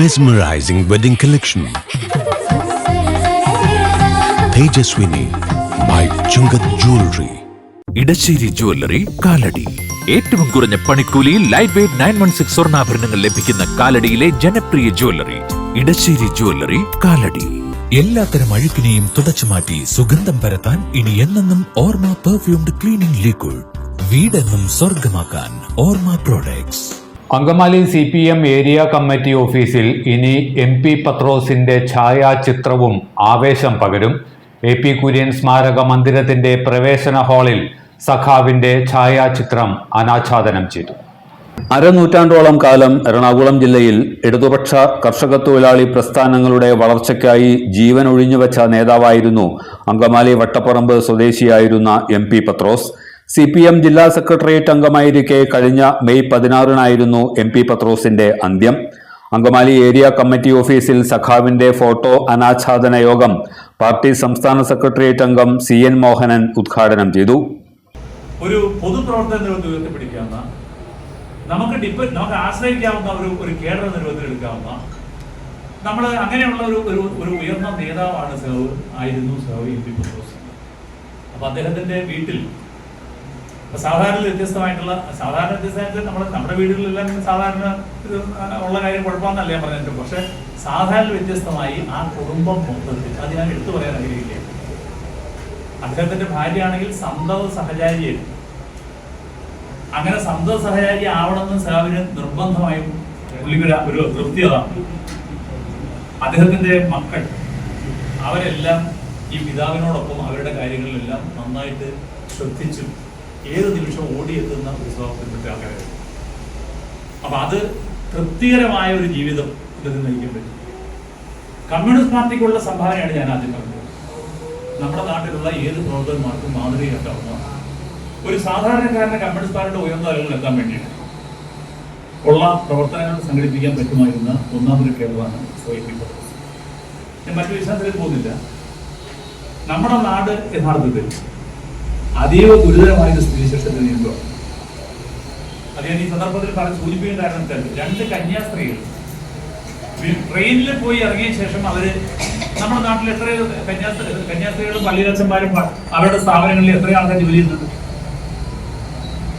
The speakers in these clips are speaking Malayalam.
mesmerizing wedding collection Tejaswini by Chungath jewellery Edassery jewellery Kalady. ഏറ്റവും കുറഞ്ഞ പണിക്കൂലിയിൽ light weight nine one six സ്വർണാഭരണങ്ങൾ ലഭിക്കുന്ന കാലടിയിലെ ജനപ്രിയ ജ്വല്ലറി. ഇടശ്ശേരി ജ്വല്ലറി കാലടി. എല്ലാത്തരം അഴുക്കിനെയും തുടച്ചു മാറ്റി സുഗന്ധം പരത്താൻ ഇനി എന്നെന്നും ഓർമ്മ പെർഫ്യൂംഡ് ക്ലീനിംഗ് ലിക്വിഡ് വീടെന്നും സ്വർഗമാക്കാൻ Orma products Angamaly C P M area committee ഓഫീസിൽ ഇനി എം പി പത്രോസിന്റെ ഛായാചിത്രവും ആവേശം പകരും. എ പി കുര്യൻ സ്മാരക മന്ദിരത്തിന്റെ പ്രവേശന ഹാളിൽ സഖാവിന്റെ ഛായാചിത്രം അനാച്ഛാദനം ചെയ്തു. അരനൂറ്റാണ്ടോളം കാലം എറണാകുളം ജില്ലയിൽ ഇടതുപക്ഷ കർഷക തൊഴിലാളി പ്രസ്ഥാനങ്ങളുടെ വളർച്ചയ്ക്കായി ജീവൻ ഒഴിഞ്ഞുവച്ച നേതാവായിരുന്നു Angamaly Vattaparambu സ്വദേശിയായിരുന്ന M Pathrose. C P M ജില്ലാ സെക്രട്ടേറിയറ്റ് അംഗമായിരിക്കെ കഴിഞ്ഞ മെയ് പതിനാറിനായിരുന്നു എം പി പത്രോസിന്റെ അന്ത്യം. അങ്കമാലി ഏരിയ കമ്മിറ്റി ഓഫീസിൽ സഖാവിന്റെ ഫോട്ടോ അനാച്ഛാദന യോഗം പാർട്ടി സംസ്ഥാന സെക്രട്ടേറിയറ്റ് അംഗം സി എൻ മോഹനൻ ഉദ്ഘാടനം ചെയ്തു. ഒരു പൊതുപ്രവർത്തന ഉയർത്തിപ്പിടിക്കാവുന്ന നമുക്ക് ഡിപ്പ നമുക്ക് ആശ്രയിക്കാവുന്ന ഒരു ഒരു കേഡർ നിരവധിയെടുക്കാവുന്ന നമ്മൾ അങ്ങനെയുള്ള ഒരു ഒരു ഒരു ഉയർന്ന നേതാവാണ് സഹവ് ആയിരുന്നു സഹവ് എം പി പത്രോസ്. അപ്പൊ അദ്ദേഹത്തിന്റെ വീട്ടിൽ സാധാരണ വ്യത്യസ്തമായിട്ടുള്ള സാധാരണ വ്യത്യസ്തമായിട്ട് നമ്മൾ നമ്മുടെ വീടുകളിലെല്ലാം സാധാരണ ഇത് ഉള്ള കാര്യം കുഴപ്പമെന്നല്ല ഞാൻ പറഞ്ഞിട്ട് പക്ഷെ സാധാരണ വ്യത്യസ്തമായി ആ കുടുംബം മൊത്തത്തിൽ അത് ഞാൻ എടുത്തു പറയാൻ ആഗ്രഹിക്കില്ല. അദ്ദേഹത്തിന്റെ ഭാര്യയാണെങ്കിൽ സന്തത സഹചാരിയായിരുന്നു അങ്ങനെ സന്തത സഹചാരി ആവണമെന്ന് സാവിന് നിർബന്ധമായും പുള്ളിക്കൊരു ഒരു തൃപ്തി അതാണ്. അദ്ദേഹത്തിന്റെ മക്കൾ അവരെല്ലാം ഈ പിതാവിനോടൊപ്പം അവരുടെ കാര്യങ്ങളിലെല്ലാം നന്നായിട്ട് ശ്രദ്ധിച്ചും ഏത് നിമിഷവും ഓടിയെത്തുന്ന ഒരു ആൾക്കാരായിരുന്നു അപ്പൊ അത് തൃപ്തികരമായ ഒരു ജീവിതം ഇതിൽ നയിക്കാൻ പറ്റും. കമ്മ്യൂണിസ്റ്റ് പാർട്ടിക്കുള്ള സംഭാവനയാണ് ഞാൻ ആദ്യം പറഞ്ഞത്. നമ്മുടെ നാട്ടിലുള്ള ഏത് പ്രവർത്തകന്മാർക്കും മാതൃകയാക്കാവുന്ന ഒരു സാധാരണക്കാരനെ കമ്മ്യൂണിസ്റ്റ് പാർട്ടിയുടെ ഉയർന്ന തലങ്ങളിൽ എത്താൻ വേണ്ടിയിട്ട് ഉള്ള പ്രവർത്തനങ്ങൾ സംഘടിപ്പിക്കാൻ പറ്റുമായിരുന്ന ഒന്നാമതൊരു കേരളമാണ് ഞാൻ മറ്റു വിശദത്തിലേക്ക് പോകുന്നില്ല. നമ്മുടെ നാട് യഥാർത്ഥത്തിൽ അതീവ ഗുരുതരമായ ഒരു സ്ഥിതിശേഷത്തിൽ നീണ്ടുകയാണ് അദ്ദേഹം ഞാൻ ഈ സന്ദർഭത്തിൽ പറഞ്ഞ് സൂചിപ്പിക്കേണ്ട കാരണം എന്താ? രണ്ട് കന്യാസ്ത്രീകൾ. ട്രെയിനിൽ പോയി ഇറങ്ങിയ ശേഷം അവർ നമ്മുടെ നാട്ടിൽ എത്രയോ കന്യാസ്ത്രീ കന്യാസ്ത്രീകളും പള്ളിയിലച്ചന്മാരും അവരുടെ സ്ഥാപനങ്ങളിൽ എത്രയോ ആൾക്കാർ ജോലി ചെയ്യുന്നുണ്ട്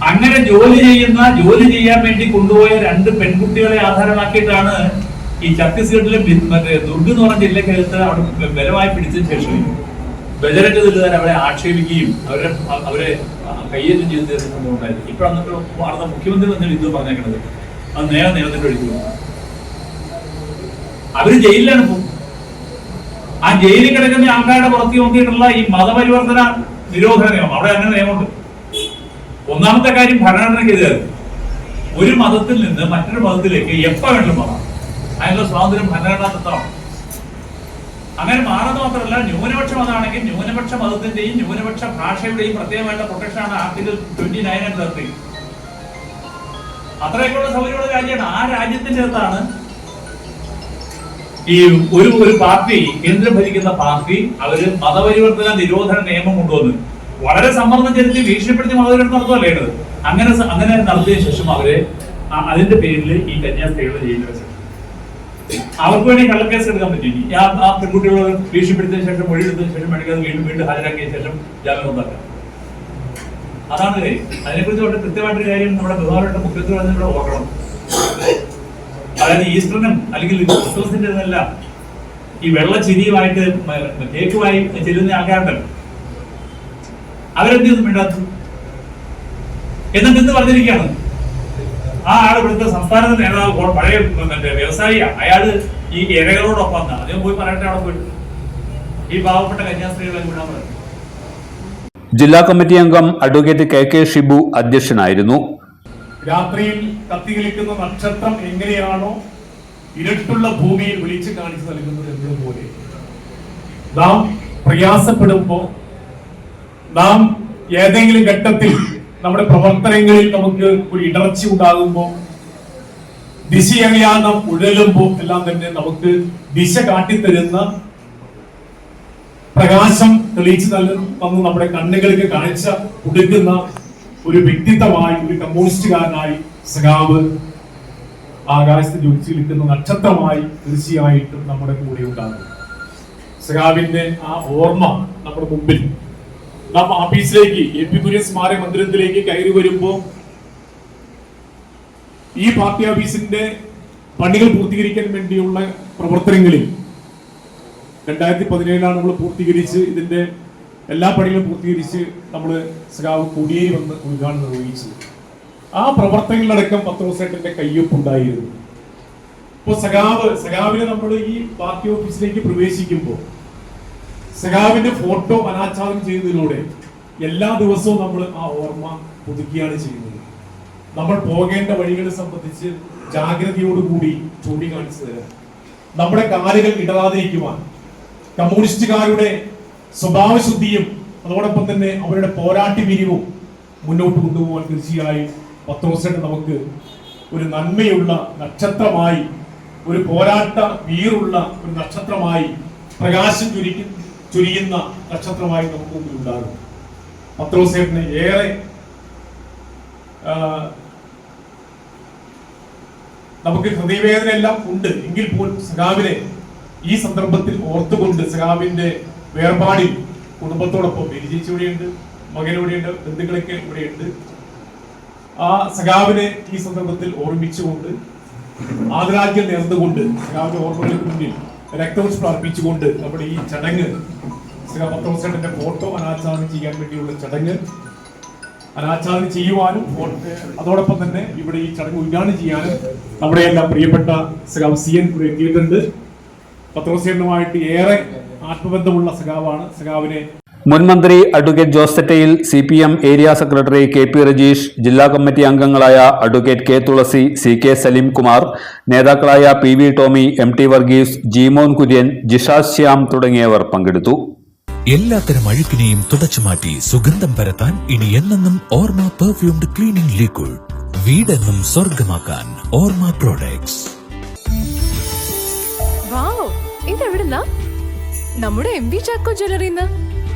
അങ്ങനെ ജോലി ചെയ്യുന്ന ജോലി ചെയ്യാൻ വേണ്ടി കൊണ്ടുപോയ രണ്ട് പെൺകുട്ടികളെ ആധാരമാക്കിയിട്ടാണ് ഈ ഛത്തീസ്ഗഡിലെ മറ്റേ ദുർഗ് എന്ന് പറഞ്ഞ ജില്ലക്കകത്ത് അവിടെ ബലമായി പിടിച്ചതിന് ശേഷം ബജററ്റ് ജില്ലുകാർ അവരെ ആക്ഷേപിക്കുകയും അവരെ അവരെ കയ്യേറ്റം ചെയ്ത് സംഭവം ഉണ്ടായിരുന്നു ഇപ്പൊ അന്നത്തെ വാർത്ത മുഖ്യമന്ത്രി തന്നെ ഇത് പറഞ്ഞേക്കുന്നത് അത് നേരെ നിയമത്തിന്റെ ഒഴിച്ചു അവർ ജയിലിലാണ് പോകും ആ ജയിലിൽ കിടക്കുന്ന ആൾക്കാരുടെ പുറത്ത് നോക്കിയിട്ടുള്ള ഈ മതപരിവർത്തന നിരോധന നിയമം അവിടെ അങ്ങനെ നിയമമുണ്ട്. ഒന്നാമത്തെ കാര്യം ഭരണഘടനയ്ക്കെതിരെ ഒരു മതത്തിൽ നിന്ന് മറ്റൊരു മതത്തിലേക്ക് എപ്പോ വേണമെങ്കിലും പോകാം. അതിനുള്ള സ്വാതന്ത്ര്യം ഭരണഘടനാ തത്വമാണ്. അങ്ങനെ മാറുന്ന മാത്രമല്ല ന്യൂനപക്ഷ മതമാണെങ്കിൽ ന്യൂനപക്ഷ മതത്തിന്റെയും ന്യൂനപക്ഷ ഭാഷയുടെയും പ്രത്യേകമായിട്ടുള്ള പ്രൊട്ടക്ഷനാണ് article twenty nine and thirty അത്രയൊക്കെയുള്ള സൗകര്യമുള്ള രാജ്യമാണ്. ആ രാജ്യത്തിന്റെ അകത്താണ് ഈ ഒരു ഒരു പാർട്ടി കേന്ദ്രം ഭരിക്കുന്ന പാർട്ടി അവർ മതപരിവർത്തന നിരോധന നിയമം കൊണ്ടുവന്നു വളരെ സമ്മർദ്ദം ചെലുത്തി ഭീഷണിപ്പെടുത്തി മതപരിവർത്തനം നടത്തുമല്ലേ ഇത് അങ്ങനെ അങ്ങനെ നടത്തിയ ശേഷം അവരെ അതിന്റെ പേരിൽ ഈ കന്യാസ്ത്രീകളെ ജയിലിൽ വെച്ചു അവർക്ക് വേണ്ടി കള്ളക്കേസ് എടുക്കാൻ പറ്റും ആ പെൺകുട്ടികളെ ഭീഷണിപ്പെടുത്തിയ ശേഷം മൊഴിയെടുത്തതിന് ശേഷം മെഡിക്കൽ വീണ്ടും വീണ്ടും ഹാജരാക്കിയ ശേഷം ജാമ്യം ഉണ്ടാക്കാം അതാണ് കാര്യം. അതിനെക്കുറിച്ച് വളരെ കൃത്യമായിട്ടൊരു കാര്യം നമ്മുടെ ബഹുമാനപ്പെട്ട മുഖ്യമന്ത്രി പറഞ്ഞിവിടെ ഓർക്കണം. അതായത് ഈസ്റ്ററിനും അല്ലെങ്കിൽ ക്രിസ്മസിന്റെ ഇതെല്ലാം ഈ വെള്ള ചിരിയുമായിട്ട് കേക്കുമായി ചെല്ലുന്ന ആൾക്കാരുണ്ടല്ലോ അവരെന്ത് മിണ്ടാത്തു. എന്നിട്ട് എന്ത് പറഞ്ഞിരിക്കുകയാണ്? ആ ആൾ ഇവിടുത്തെ സംസ്ഥാന നേതാവ് പഴയ മറ്റേ വ്യവസായിയാണ് അയാൾ ഈ ഇരകളോടൊപ്പം അദ്ദേഹം പോയി പറയട്ടെ അവിടെ പോയിട്ട്. ഈ പാവപ്പെട്ട കന്യാസ്ത്രീകളെ വിടാൻ പറഞ്ഞു ജില്ലാ കമ്മിറ്റി അംഗം അഡ്വക്കേറ്റ് കെ കെ ഷിബു അധ്യക്ഷനായിരുന്നു. രാത്രിയിൽ കത്തികളിക്കുന്ന നക്ഷത്രം എങ്ങനെയാണോ ഇരട്ടുള്ള ഭൂമിയിൽ വിളിച്ചു കാണിച്ചു നൽകുന്നത് എന്നതുപോലെ. നാം പ്രയാസപ്പെടുമ്പോൾ നാം ഏതെങ്കിലും ഘട്ടത്തിൽ നമ്മുടെ പ്രവർത്തനങ്ങളിൽ നമുക്ക് ഒരു ഇടർച്ച ഉണ്ടാകുമ്പോൾ ദിശയറിയാതെ നാം ഉഴലുമ്പോൾ എല്ലാം തന്നെ നമുക്ക് ദിശ കാട്ടിത്തരുന്ന പ്രകാശം തെളിയിച്ചു തന്ന് നമ്മുടെ കണ്ണുകൾക്ക് കാഴ്ച കൊടുക്കുന്ന ഒരു വ്യക്തിത്വമായി ഒരു കമ്മ്യൂണിസ്റ്റുകാരനായി സഖാവ് ആകാശത്ത് ജ്വലിച്ചു നിൽക്കുന്ന നക്ഷത്രമായി തീർച്ചയായിട്ടും നമ്മുടെ കൂടെ ഉണ്ടാകും. സഖാവിന്റെ ആ ഓർമ്മ നമ്മുടെ മുമ്പിൽ നാം ഓഫീസിലേക്ക് എ പി കുര്യൻ സ്മാരക മന്ദിരത്തിലേക്ക് കയറി വരുമ്പോൾ ഈ പാർട്ടി ഓഫീസിന്റെ പണികൾ പൂർത്തീകരിക്കാൻ വേണ്ടിയുള്ള പ്രവർത്തനങ്ങളിൽ രണ്ടായിരത്തി പതിനേഴിലാണ് നമ്മൾ പൂർത്തീകരിച്ച് ഇതിന്റെ എല്ലാ പണികളും പൂർത്തീകരിച്ച് നമ്മൾ സഖാവ് കൊടിയേരി വന്ന് ഉദ്ഘാടനം നിർവഹിച്ചത് ആ പ്രവർത്തനങ്ങളിലടക്കം പത്രോസേട്ടന്റെ കയ്യൊപ്പുണ്ടായിരുന്നു. ഇപ്പോൾ സഖാവ് സഖാവിനെ നമ്മൾ ഈ പാർട്ടി ഓഫീസിലേക്ക് പ്രവേശിക്കുമ്പോൾ സഖാവിന്റെ ഫോട്ടോ അനാച്ഛാദനം ചെയ്യുന്നതിലൂടെ എല്ലാ ദിവസവും നമ്മൾ ആ ഓർമ്മ പുതുക്കിയാണ് ചെയ്യുന്നത്. നമ്മൾ പോകേണ്ട വഴികളെ സംബന്ധിച്ച് ജാഗ്രതയോടുകൂടി ചൂണ്ടിക്കാണിച്ചു തരാം. നമ്മുടെ കാലുകൾ ഇടറാതിരിക്കുവാൻ കമ്മ്യൂണിസ്റ്റുകാരുടെ സ്വഭാവശുദ്ധിയും അതോടൊപ്പം തന്നെ അവരുടെ പോരാട്ടി വീര്യവും മുന്നോട്ട് കൊണ്ടുപോകാൻ തീർച്ചയായും പത്രോസേട്ട് നമുക്ക് ഒരു നന്മയുള്ള നക്ഷത്രമായി ഒരു പോരാട്ട വീറുള്ള ഒരു നക്ഷത്രമായി പ്രകാശം ചുരിക്കും ചുരിയുന്ന നക്ഷത്രമായി നമുക്ക് മുമ്പിൽ ഉണ്ടാകും പത്രോസേട്ടിന് ഏറെ നമുക്ക് ഹൃദയവേദന എല്ലാം ഉണ്ട്. എങ്കിൽ പോലും സഖാവിനെ ഈ സന്ദർഭത്തിൽ ഓർത്തുകൊണ്ട് സഖാവിന്റെ വേർപാടിൽ കുടുംബത്തോടൊപ്പം ബലിജയിച്ച് ഇവിടെയുണ്ട് മകനോടെയുണ്ട് ബന്ധുക്കളൊക്കെ ഇവിടെയുണ്ട്. ആ സഖാവിനെ ഈ സന്ദർഭത്തിൽ ഓർമ്മിച്ചുകൊണ്ട് ആദരാജ്യം നേർന്നുകൊണ്ട് സഖാവിന്റെ ഓർമ്മകൾക്ക് മുന്നിൽ രക്തപുഷ്പം അർപ്പിച്ചുകൊണ്ട് നമ്മുടെ ഈ ചടങ്ങ് സഖാ പത്രോസേട്ടന്റെ ഫോട്ടോ അനാച്ഛാദനം ചെയ്യാൻ വേണ്ടിയുള്ള ചടങ്ങ് അനാച്ഛാദനം ചെയ്യുവാനും അതോടൊപ്പം തന്നെ ഇവിടെ ഈ ചടങ്ങ് ഉദ്ഘാടനം ചെയ്യാനും നമ്മുടെ എല്ലാം പ്രിയപ്പെട്ട സഖാവ് സി എൻ കുറി എത്തിയിട്ടുണ്ട്. പത്രോസേട്ടനുമായിട്ട് ഏറെ ആത്മബന്ധമുള്ള സഖാവാണ്. സഖാവിനെ മുൻ മന്ത്രി advocate Jose Thettayil C P M area secretary K P Rajeesh ജില്ലാ കമ്മിറ്റി അംഗങ്ങളായ advocate K Thulasi C K Saleem Kumar നേതാക്കളായ P V Tomy M T Varghese Jimon Kurian Jishas Shyam തുടങ്ങിയവർ പങ്കെടുത്തു. എല്ലാത്തരം അഴുക്കിനെയും തുടച്ചുമാറ്റി സുഗന്ധം പരത്താൻ ഇനി എന്നെന്നും ഓർമ്മ പെർഫ്യൂംഡ് ക്ലീനിംഗ് ലിക്വിഡ് വീടെന്നും സ്വർഗമാക്കാൻ ഓർമ്മ പ്രോഡക്ട്സ് വാവ് ഇതെവിടുന്നാ? നമ്മുടെ എം വി ചാക്കോ ജ്വല്ലറിന്ന്